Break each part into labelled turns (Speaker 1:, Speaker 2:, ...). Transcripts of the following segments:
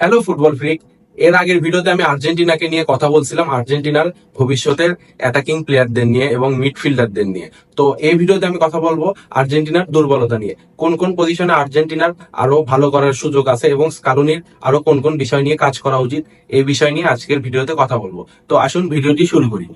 Speaker 1: Hello football freak এর আগের ভিডিওতে আমি আর্জেন্টিনাকে নিয়ে কথা বলছিলাম, আর্জেন্টিনার ভবিষ্যতের অ্যাটাকিং প্লেয়ারদের নিয়ে এবং মিডফিল্ডারদের নিয়ে। তো এই ভিডিওতে আমি কথা বলব আর্জেন্টিনার দুর্বলতা নিয়ে। কোন কোন পজিশনে আর্জেন্টিনার আরও ভালো করার সুযোগ আছে এবং স্কালুনির আরও কোন কোন বিষয় নিয়ে কাজ করা উচিত, এই বিষয় নিয়ে আজকের ভিডিওতে কথা বলব। তো আসুন ভিডিওটি শুরু করি।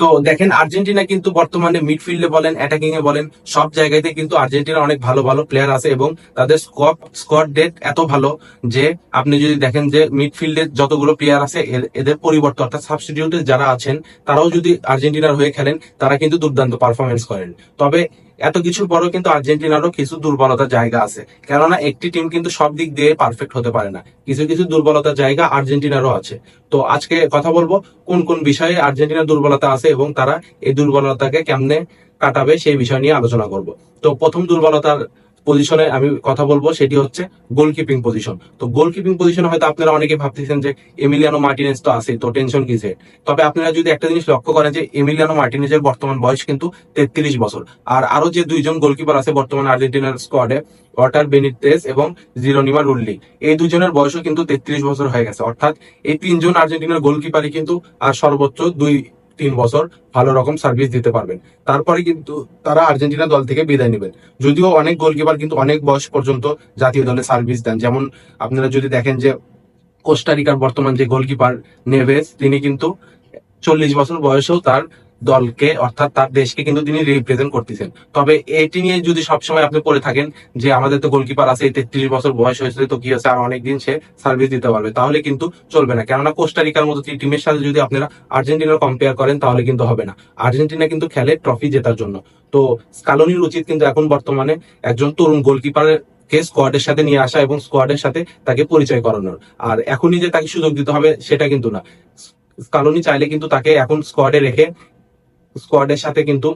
Speaker 1: তো দেখেন, আর্জেন্টিনা কিন্তু বর্তমানে মিডফিল্ডে বলেন অ্যাটাকিং এ বলেন, সব জায়গাতে কিন্তু আর্জেন্টিনা অনেক ভালো ভালো প্লেয়ার আছে এবং তাদের স্কোয়াড স্কোয়াড ডেট এত ভালো যে আপনি যদি দেখেন যে মিডফিল্ডে যতগুলো প্লেয়ার আছে এদের পরিবর্তন অর্থাৎ সাবস্টিটিউটে যারা আছেন, তারাও যদি আর্জেন্টিনার হয়ে খেলেন, তারা কিন্তু দুর্দান্ত পারফরমেন্স করেন। তবে এত কিছুর পরও কিন্তু আর্জেন্টিনারও কিছু দুর্বলতার জায়গা আছে। কেননা একটি টিম কিন্তু সব দিক দিয়ে পারফেক্ট হতে পারে না। কিছু কিছু দুর্বলতার জায়গা আর্জেন্টিনারও আছে। তো আজকে কথা বলব কোন কোন বিষয়ে আর্জেন্টিনার দুর্বলতা আছে এবং তারা এই দুর্বলতাকে কেমনে কাটাবে সেই বিষয় নিয়ে আলোচনা করব। তো প্রথম দুর্বলতার পজিশনে আমি কথা বলব, সেটি হচ্ছে গোলকিপিং পজিশন তো গোলকিপিং পজিশনে হয়তো আপনারা অনেকে ভাবতেছেন যে এমিলিয়ানো মার্টিনেস তো আছে তো টেনশন কিসে তবে আপনারা যদি একটা জিনিস লক্ষ্য করেন যে এমিলিয়ানো মার্টিনেজের বর্তমান বয়স কিন্তু তেত্রিশ বছর। আর আরও যে দুইজন গোলকিপার আছে বর্তমানে আর্জেন্টিনার স্কোয়াডে ওয়াটার বেনিতেস এবং জিরোনিমা রুল্লি, এই দুজনের বয়সও কিন্তু তেত্রিশ বছর হয়ে গেছে। অর্থাৎ এই তিনজন আর্জেন্টিনার গোলকিপারই কিন্তু আর সর্বোচ্চ দুই তিন বছর ভালো রকম সার্ভিস দিতে পারবেন। তারপরে কিন্তু তারা আর্জেন্টিনা দল থেকে বিদায় নেবেন। যদিও অনেক গোলকিপার কিন্তু অনেক বয়স পর্যন্ত জাতীয় দলে সার্ভিস দেন। যেমন আপনারা যদি দেখেন যে কোস্টারিকার বর্তমান যে গোলকিপার নেভেস, তিনি কিন্তু চল্লিশ বছর বয়সেও তার দলকে, অর্থাৎ তার দেশকে কিন্তু তিনি রিপ্রেজেন্ট করতেছেন। তবে এটি নিয়ে যদি সবসময় আপনি পড়ে থাকেন যে আমাদের তো গোলকিপার আছে তেত্রিশ বছর বয়স হয়েছে, তো কি হয়েছে? আর অনেকদিন সে সার্ভিস দিতে পারবে। তাহলে কিন্তু চলবে না। কেননা কোস্টারিকার মতো টিমের সাথে যদি আপনারা আর্জেন্টিনার কম্পেয়ার করেন, তাহলে কিন্তু হবে না। আর্জেন্টিনা কিন্তু খেলে ট্রফি জেতার জন্য। তো স্কালোনির উচিত কিন্তু এখন বর্তমানে একজন তরুণ গোলকিপারের কে স্কোয়াডের সাথে নিয়ে আসা এবং স্কোয়াডের সাথে তাকে পরিচয় করানোর। আর এখনই যে তাকে সুযোগ দিতে হবে, সেটা কিন্তু না। স্কালোনি চাইলে কিন্তু তাকে এখন স্কোয়াডে রেখে স্কোয়াডের সাথে কিন্তু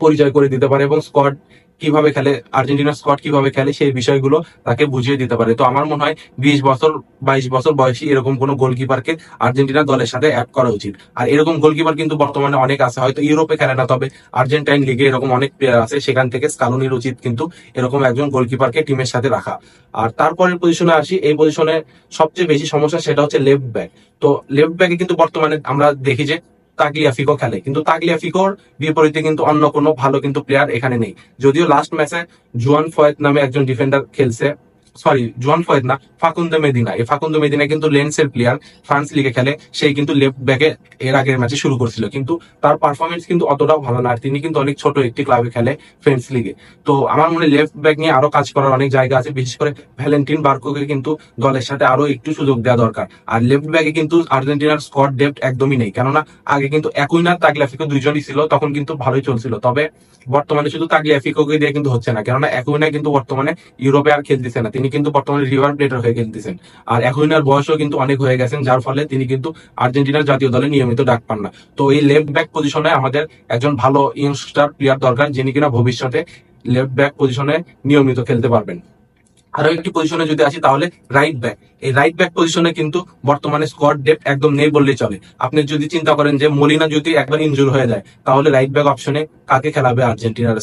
Speaker 1: পরিচয় করে দিতে পারে এবং স্কোয়াড কীভাবে খেলে আর্জেন্টিনার স্কোয়াড কীভাবে খেলে সেই বিষয়গুলো তাকে বুঝিয়ে দিতে পারে। তো আমার মনে হয় বিশ বছর, বাইশ বছর বয়সী এরকম কোনো গোলকিপারকে আর্জেন্টিনা দলের সাথে অ্যাড করা উচিত। আর এরকম গোলকিপার কিন্তু বর্তমানে অনেক আছে, হয়তো ইউরোপে খেলে না, তবে আর্জেন্টাইন লিগে এরকম অনেক প্লেয়ার আছে, সেখান থেকে স্কালনির উচিত কিন্তু এরকম একজন গোলকিপারকে টিমের সাথে রাখা। আর তারপরের পজিশনে আসি, এই পজিশনে সবচেয়ে বেশি সমস্যা সেটা হচ্ছে লেফট ব্যাক তো লেফট ব্যাকে কিন্তু বর্তমানে আমরা দেখি যে তাগলিয়াফিকো খেলে। কিন্তু তাগলিয়াফিকোর বিপরীতে কিন্তু অন্য কোনো ভালো কিন্তু প্লেয়ার এখানে নেই। যদিও লাস্ট ম্যাচে জুয়ান ফয়েদ নামে একজন ডিফেন্ডার খেলছে সরি জুয়ান ফয়েদ না ফাকুন্দো মেদিনা এই ফাকুন্দো মেদিনা কিন্তু লেন্সের প্লেয়ার ফ্রান্স লিগে খেলে, সেই কিন্তু লেফট ব্যাকে এর আগের ম্যাচে শুরু করছিল। কিন্তু তার পারফরমেন্স কিন্তু অতটাও ভালো না, আর তিনি কিন্তু অনেক ছোট একটি ক্লাবে খেলে ফ্রেন্ডস লিগে তো আমার মনে লেফট ব্যাক নিয়ে আরও কাজ করার অনেক জায়গা আছে, বিশেষ করে ভ্যালেন্টিন বার্কোকে কিন্তু দলের সাথে আরও একটু সুযোগ দেওয়া দরকার। আর লেফট ব্যাকে কিন্তু আর্জেন্টিনার স্কট ডেপ্ট একদমই নেই। কেননা আগে কিন্তু একুইনার তাগলাফিকো দুইজনই ছিল, তখন কিন্তু ভালোই চলছিল। তবে বর্তমানে শুধু তাগলিয়াফিকোকে দিয়ে কিন্তু হচ্ছে না, কেননা একুইনা কিন্তু বর্তমানে ইউরোপে আর খেলতেছে না। তিনি কিন্তু বর্তমানে রিভার প্লেটার হয়ে খেলতেছেন। আর একুইনার বয়সও কিন্তু অনেক হয়ে গেছেন, যার ফলে তিনি কিন্তু আর্জেন্টিনার জাতীয় দলে নিয়মিত ডাক পান না। তো এই লেফট ব্যাক পজিশনে আমাদের একজন ভালো ইয়ংস্টার প্লেয়ার দরকার, যিনি কিনা ভবিষ্যতে লেফট ব্যাক পজিশনে নিয়মিত খেলতে পারবেন। আরও একটি পজিশনে যদি আসি, তাহলে রাইট ব্যাক এই রাইট ব্যাক পজিশনে কিন্তু বর্তমানে স্কোয়াড ডেপ একদম নেই বললেই চলে। আপনি যদি চিন্তা করেন যে মলিনা যদি একবার ইনজুর হয়ে যায়, তাহলে রাইট ব্যাক অপশনে কাকে খেলাবে আর্জেন্টিনার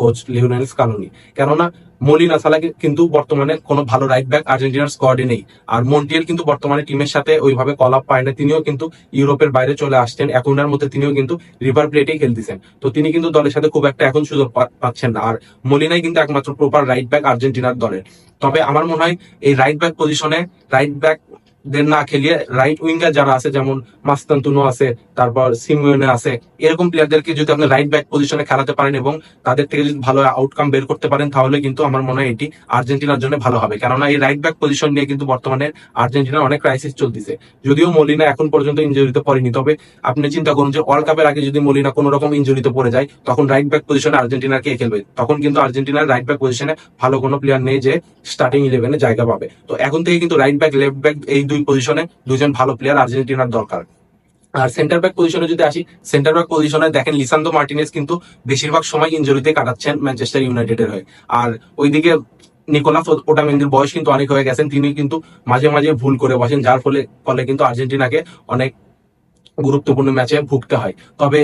Speaker 1: কোচ লিওনেল স্কালোনি। কেননা মলিনা সালা কিন্তু বর্তমানে কোনো ভালো রাইট ব্যাক আর্জেন্টিনার স্কোয়াডে নেই। আর মন্টিয়েল কিন্তু বর্তমানে টিমের সাথে ওইভাবে কল আপ পায় না তিনিও কিন্তু ইউরোপের বাইরে চলে আসছেন এখনকার মধ্যে তিনিও কিন্তু রিভার প্লেটেই খেলতেছেন। তো তিনি কিন্তু দলের সাথে খুব একটা এখন সুযোগ পাচ্ছেন না। আর মলিনাই কিন্তু একমাত্র প্রপার রাইট ব্যাক আর্জেন্টিনার দলের। তবে আমার মনে হয় এই রাইট ব্যাক পজিশনে রাইট ব্যাক দের না খেলিয়ে রাইট উইঙ্গার যারা আছে, যেমন মাস্তান্তুনো আছে, তারপর সিমিওনে আছে, এরকম প্লেয়ারদেরকে যদি আপনি রাইট ব্যাক পজিশনে খেলাতে পারেন এবং তাদের থেকে যদি ভালো আউটকাম বের করতে পারেন, তাহলে কিন্তু আমার মনে হয় এটি আর্জেন্টিনার জন্য ভালো হবে। কেননা এই রাইট ব্যাক পজিশন নিয়ে কিন্তু বর্তমানে আর্জেন্টিনার অনেক ক্রাইসিস চলতেছে। যদিও মলিনা এখন পর্যন্ত ইঞ্জুরিতে পড়েনি, তবে আপনি চিন্তা করুন যে ওয়ার্ল্ড কাপের আগে যদি মলিনা কোনো রকম ইঞ্জুরিতে পড়ে যায়, তখন রাইট ব্যাক পজিশনে আর্জেন্টিনার কে খেলবে? তখন কিন্তু আর্জেন্টিনার রাইট ব্যাক পজিশনে ভালো কোনো প্লেয়ার নেই যে স্টার্টিং ইলেভেনে জায়গা পাবে। তো এখন থেকে কিন্তু রাইট ব্যাক লেফট ব্যাক এই দুই পজিশনে দুজন ভালো প্লেয়ার আর্জেন্টিনার দরকার। আর সেন্টার ব্যাক পজিশনে যদি আসি সেন্টার ব্যাক পজিশনে দেখেন, লিসান্দো মার্টিনেস কিন্তু বেশিরভাগ সময় ইঞ্জুরিতে কাটাচ্ছেন ম্যানচেস্টার ইউনাইটেডের হয়ে। আর ওইদিকে নিকোলাস ওটামেন্দির বয়স কিন্তু অনেক হয়ে গেছেন, তিনি কিন্তু মাঝে মাঝে ভুল করে বসেন, যার ফলে ফলে কিন্তু আর্জেন্টিনাকে অনেক গুরুত্বপূর্ণ ম্যাচে ভুগতে হয়। তবে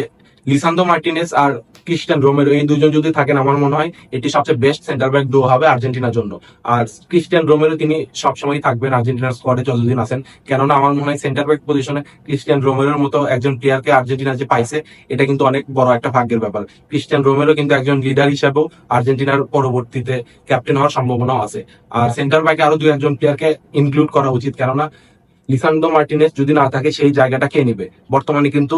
Speaker 1: লিসান্দো মার্টিনেস আর ক্রিস্টিয়ান রোমেরো, এই দুজন যদি থাকেন, আমার মনে হয় এটি সবচেয়ে বেস্ট সেন্টার ব্যাক ডো হবে আর্জেন্টিনার জন্য। আর ক্রিস্টিয়ান রোমেরো, তিনি সবসময় থাকবেন আর্জেন্টিনার স্কোয়াডে যতদিন আছেন। কেননা, আমার মনে হয় সেন্টার ব্যাক পজিশনে ক্রিস্টিয়ান রোমেরোর মতো একজন প্লেয়ারকে আর্জেন্টিনা যে পাইছে, এটা কিন্তু অনেক বড় একটা ভাগ্যের ব্যাপার। ক্রিস্টিয়ান রোমেরো কিন্তু একজন লিডার হিসেবেও আর্জেন্টিনার পরবর্তীতে ক্যাপ্টেন হওয়ার সম্ভাবনাও আছে। আর সেন্টার ব্যাকে আরও দু একজন প্লেয়ারকে ইনক্লুড করা উচিত। কেননা লিসান্ডো মার্টিনেস যদি না থাকে, সেই জায়গাটা কে নিবে? বর্তমানে কিন্তু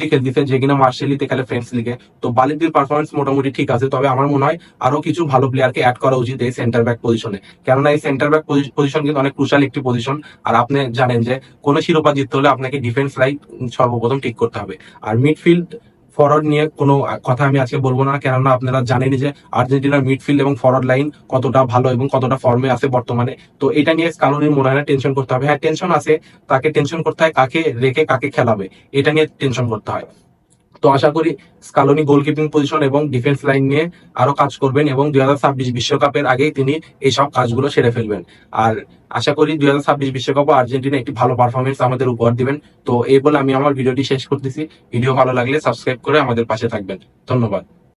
Speaker 1: দিকে খেলতেছে, যে কিনা মার্শেলিতে খেলে ফ্রেন্ডস লিগে তো বালের পারফরমেন্স মোটামুটি ঠিক আছে, তবে আমার মনে হয় আরও কিছু ভালো প্লেয়ারকে অ্যাড করা উচিত এই সেন্টার ব্যাক পজিশনে কেননা এই সেন্টার ব্যাক পজিশন কিন্তু অনেক ক্রুশাল একটি পজিশন আর আপনি জানেন যে, কোনো শিরোপা জিততে হলে আপনাকে ডিফেন্স লাইন সর্বপ্রথম ঠিক করতে হবে। আর মিডফিল্ড ফরওয়ার্ড নিয়ে কোনো কথা আমি আজকে বলব না, কেননা আপনারা জানেনই যে আর্জেন্টিনার মিডফিল্ড এবং ফরওয়ার্ড লাইন কতটা ভালো এবং কতটা ফর্মে আছে বর্তমানে। তো এটা নিয়ে কারণে মনে হয় টেনশন করতে হবে। হ্যাঁ টেনশন আছে, তাকে টেনশন করতে হয়, কাকে রেখে কাকে খেলাবে, এটা নিয়ে টেনশন করতে হয়। তো আশা করি স্কালোনি গোলকিপিং পজিশন এবং ডিফেন্স লাইন নিয়ে আরও কাজ করবেন এবং দুই হাজার ছাব্বিশ বিশ্বকাপের আগেই তিনি এইসব কাজগুলো সেরে ফেলবেন। আর আশা করি দুই হাজার ছাব্বিশ বিশ্বকাপও আর্জেন্টিনা একটি ভালো পারফরমেন্স আমাদের উপহার দিবেন। তো এই বলে আমি আমার ভিডিওটি শেষ করতেছি। ভিডিও ভালো লাগলে সাবস্ক্রাইব করে আমাদের পাশে থাকবেন। ধন্যবাদ।